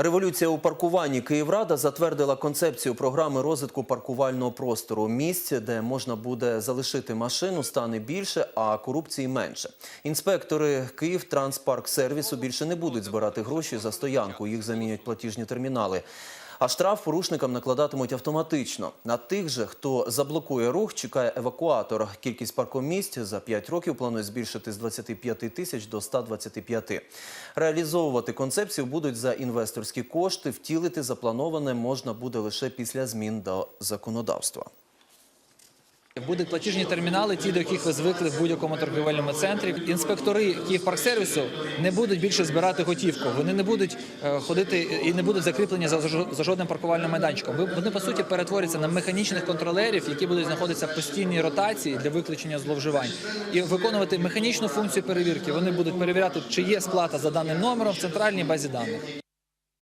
Революція у паркуванні Київрада затвердила концепцію програми розвитку паркувального простору. Місць, де можна буде залишити машину, стане більше, а корупції менше. Інспектори Київ Транспарк сервісу більше не будуть збирати гроші за стоянку. Їх замінять платіжні термінали. А штраф порушникам накладатимуть автоматично. На тих же, хто заблокує рух, чекає евакуатор. Кількість паркомісць за 5 років планує збільшити з 25 тисяч до 125. Реалізовувати концепцію будуть за інвесторські кошти. Втілити заплановане можна буде лише після змін до законодавства. Будуть платіжні термінали, ті, до яких ви звикли в будь-якому торгівельному центрі. Інспектори Київпарксервісу не будуть більше збирати готівку. Вони не будуть е, ходити і не будуть закріплені за, жодним паркувальним майданчиком. Вони по суті перетворяться на механічних контролерів, які будуть знаходитися в постійній ротації для виключення зловживань і виконувати механічну функцію перевірки. Вони будуть перевіряти, чи є сплата за даним номером в центральній базі даних.